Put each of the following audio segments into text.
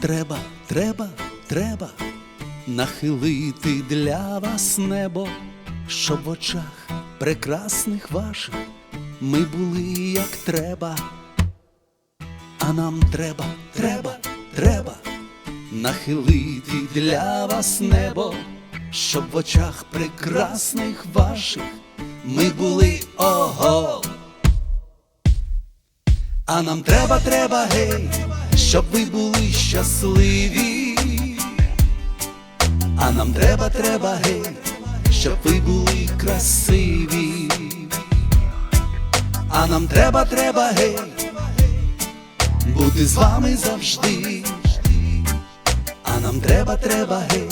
треба, треба, треба нахилити для вас небо, щоб в очах прекрасних ваших ми були як треба. А нам треба, треба, треба нахилити для вас небо, щоб в очах прекрасних ваших ми були ого. А нам треба, треба, гей, щоб ви були щасливі. А нам треба, треба, гей, щоб ви були красиві. А нам треба, треба, гей, бути з вами завжди. А нам треба, треба, гей,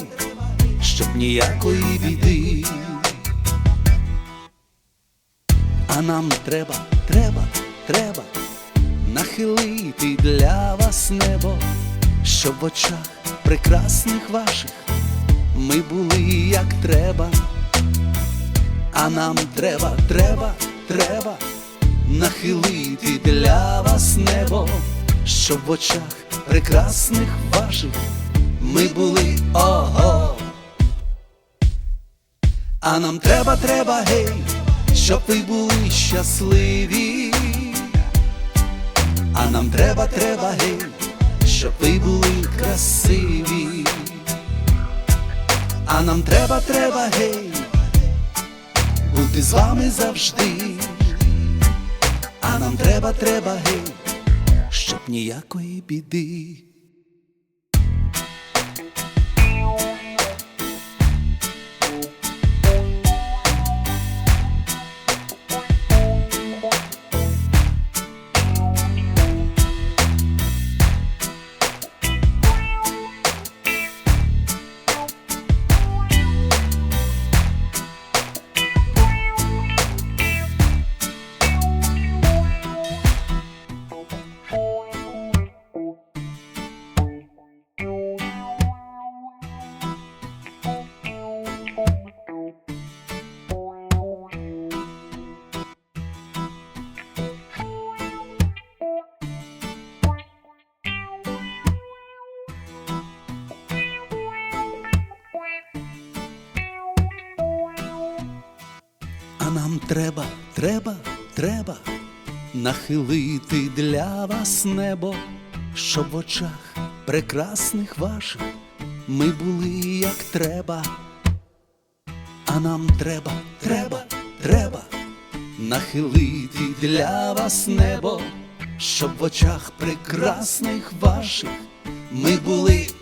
щоб ніякої біди. А нам треба, треба, треба нахилити для вас небо, щоб в очах прекрасних ваших ми були як треба. А нам треба, треба, треба нахилити для вас небо, щоб в очах прекрасних ваших ми були ого. А нам треба, треба, гей, щоб ви були щасливі. А нам треба, треба, гей, щоб ви були красиві. А нам треба, треба, гей, бути з вами завжди. А нам треба, треба, гей, щоб ніякої біди. А нам треба, треба, треба нахилити для вас небо, щоб в очах прекрасних ваших ми були як треба. А нам треба, треба, треба нахилити для вас небо, щоб в очах прекрасних ваших ми були.